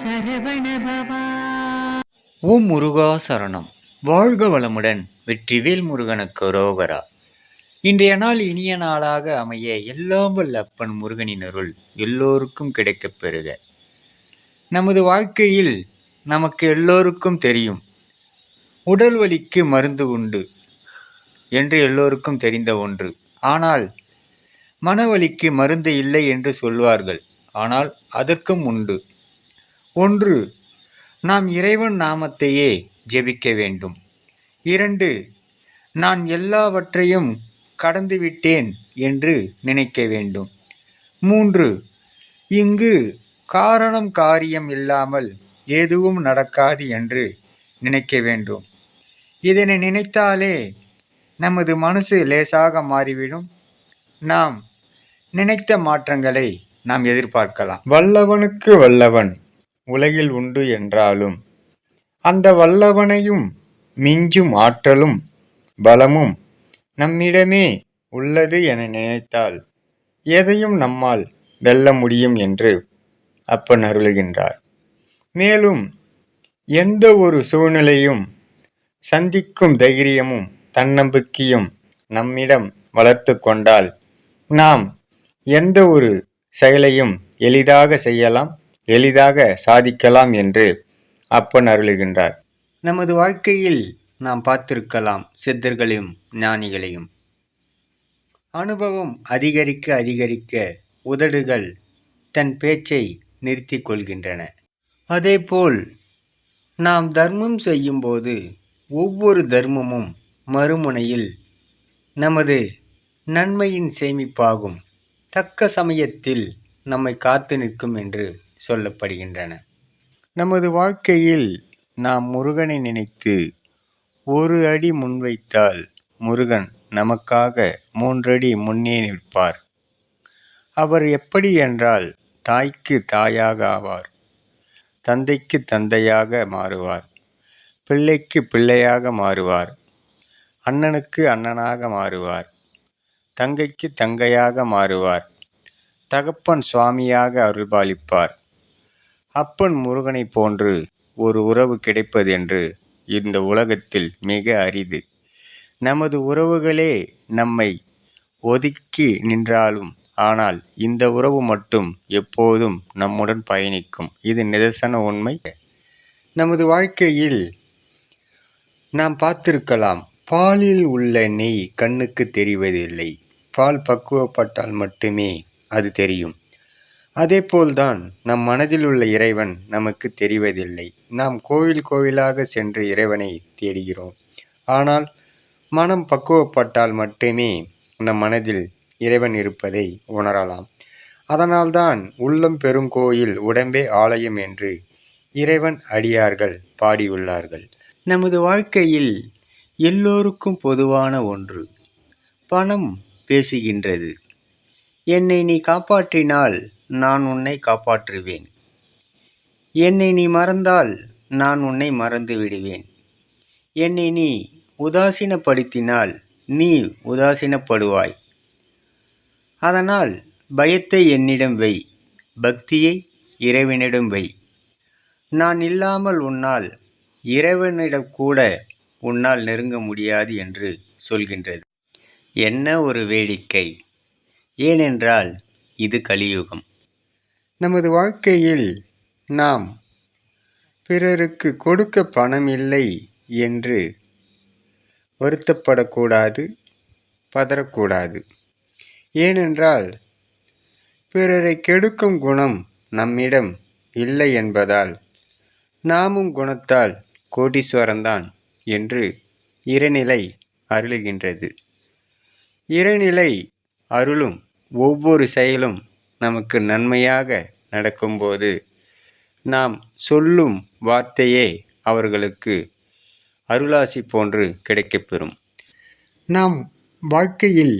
சரவணபவா ஓம் முருகா சரணம். வாழ்க வளமுடன் வெற்றிவேல் முருகனுக்கு ரோகரா. இன்றைய நாள் இனிய நாளாக அமைய எல்லாம் வல்ல அப்பன் முருகனின் அருள் எல்லோருக்கும் கிடைக்கப் பெறுக. நமது வாழ்க்கையில் நமக்கு எல்லோருக்கும் தெரியும். உடல் வலிக்கு மருந்து உண்டு என்று எல்லோருக்கும் தெரிந்த ஒன்று. ஆனால் மனவலிக்கு மருந்து இல்லை என்று சொல்வார்கள். ஆனால் அதற்கும் உண்டு. ஒன்று நாம் இறைவன் நாமத்தையே ஜெபிக்க வேண்டும். இரண்டு நான் எல்லாவற்றையும் கடந்துவிட்டேன் என்று நினைக்க வேண்டும். மூன்று இங்கு காரணம் காரியம் இல்லாமல் எதுவும் நடக்காது என்று நினைக்க வேண்டும். இதனை நினைத்தாலே நமது மனசு லேசாக மாறிவிடும். நாம் நினைத்த மாற்றங்களை நாம் எதிர்பார்க்கலாம். வல்லவனுக்கு வல்லவன். உலகில் உண்டு என்றாலும் அந்த வல்லவனையும் மிஞ்சும் ஆற்றலும் பலமும் நம்மிடமே உள்ளது என நினைத்தால் எதையும் நம்மால் வெல்ல முடியும் என்று அப்பன் அருளுகின்றார். மேலும் எந்த ஒரு சூழ்நிலையும் சந்திக்கும் தைரியமும் தன்னம்பிக்கையும் நம்மிடம் வளர்த்து கொண்டால் நாம் எந்த ஒரு செயலையும் எளிதாக செய்யலாம் எளிதாக சாதிக்கலாம் என்று அப்பன் அருளுகின்றார். நமது வாழ்க்கையில் நாம் பார்த்திருக்கலாம் சித்தர்களையும் ஞானிகளையும். அனுபவம் அதிகரிக்க அதிகரிக்க உதடுகள் தன் பேச்சை நிறுத்தி கொள்கின்றன. அதேபோல் நாம் தர்மம் செய்யும்போது ஒவ்வொரு தர்மமும் மறுமுனையில் நமது நன்மையின் சேமிப்பாகும். தக்க சமயத்தில் நம்மை காத்து நிற்கும் என்று சொல்லப்படுகின்றன. நமது வாழ்க்கையில் நாம் முருகனை நினைத்து ஒரு அடி முன்வைத்தால் முருகன் நமக்காக மூன்றடி முன்னே நிற்பார். அவர் எப்படி என்றால் தாய்க்கு தாயாக ஆவார் தந்தைக்கு தந்தையாக மாறுவார் பிள்ளைக்கு பிள்ளையாக மாறுவார் அண்ணனுக்கு அண்ணனாக மாறுவார் தங்கைக்கு தங்கையாக மாறுவார் தகப்பன் சுவாமியாக அருள்பாலிப்பார். அப்பன் முருகனை போன்று ஒரு உறவு கிடைப்பது என்று இந்த உலகத்தில் மிக அரிது. நமது உறவுகளே நம்மை ஒதுக்கி நின்றாலும் ஆனால் இந்த உறவு மட்டும் எப்போதும் நம்முடன் பயணிக்கும். இது நிதர்சன உண்மை. நமது வாழ்க்கையில் நாம் பார்த்திருக்கலாம் பாலில் உள்ள நெய் கண்ணுக்கு தெரிவதில்லை. பால் பக்குவப்பட்டால் மட்டுமே அது தெரியும். அதேபோல்தான் நம் மனதில் உள்ள இறைவன் நமக்கு தெரிவதில்லை. நாம் கோவில் கோவிலாக சென்று இறைவனை தேடுகிறோம். ஆனால் மனம் பக்குவப்பட்டால் மட்டுமே நம் மனதில் இறைவன் இருப்பதை உணரலாம். அதனால்தான் உள்ளம் பெருங்கோயில் உடம்பே ஆலயம் என்று இறைவன் அடியார்கள் பாடியுள்ளார்கள். நமது வாழ்க்கையில் எல்லோருக்கும் பொதுவான ஒன்று பணம் பேசுகின்றது. என்னை நீ காப்பாற்றினால் நான் உன்னை காப்பாற்றுவேன். என்னை நீ மறந்தால் நான் உன்னை மறந்து விடுவேன். என்னை நீ உதாசீனப்படுத்தினால் நீ உதாசீனப்படுவாய். அதனால் பயத்தை என்னிடம் வை பக்தியை இறைவனிடம் வை. நான் இல்லாமல் உன்னால் இறைவனிடம் கூட உன்னால் நெருங்க முடியாது என்று சொல்கின்றது. என்ன ஒரு வேடிக்கை. ஏனென்றால் இது கலியுகம். நமது வாழ்க்கையில் நாம் பிறருக்கு கொடுக்க பணம் இல்லை என்று வருத்தப்படக்கூடாது பதறக்கூடாது. ஏனென்றால் பிறரை கெடுக்கும் குணம் நம்மிடம் இல்லை என்பதால் நாமும் குணத்தால் கோடீஸ்வரன்தான் என்று இறைநிலை அருளுகின்றது. இறைநிலை அருளும் ஒவ்வொரு செயலும் நமக்கு நன்மையாக நடக்கும்போது நாம் சொல்லும் வார்த்தையே அவர்களுக்கு அருளாசி போன்று கிடைக்கப்பெறும். நாம் வாழ்க்கையில்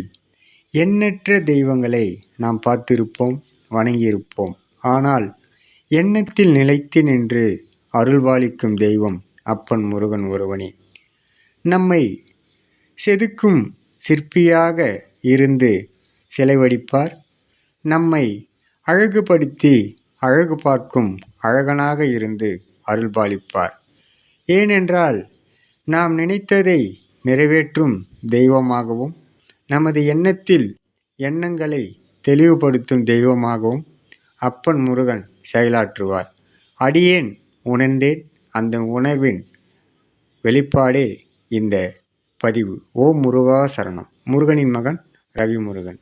எண்ணற்ற தெய்வங்களை நாம் பார்த்திருப்போம் வணங்கியிருப்போம். ஆனால் எண்ணத்தில் நிலைத்து நின்று அருள்வாளிக்கும் தெய்வம் அப்பன் முருகன் ஒருவனே. நம்மை செதுக்கும் சிற்பியாக இருந்து சிலை வடிப்பார் நம்மை அழகுபடுத்தி அழகு பார்க்கும் அழகனாக இருந்து அருள்பாலிப்பார். ஏனென்றால் நாம் நினைத்ததை நிறைவேற்றும் தெய்வமாகவும் நமது எண்ணத்தில் எண்ணங்களை தெளிவுபடுத்தும் தெய்வமாகவும் அப்பன் முருகன் செயலாற்றுவார். அடியேன் உணர்ந்தேன் அந்த உணர்வின் வெளிப்பாடே இந்த பதிவு. ஓம் முருகா சரணம். முருகனின் மகன் ரவி முருகன்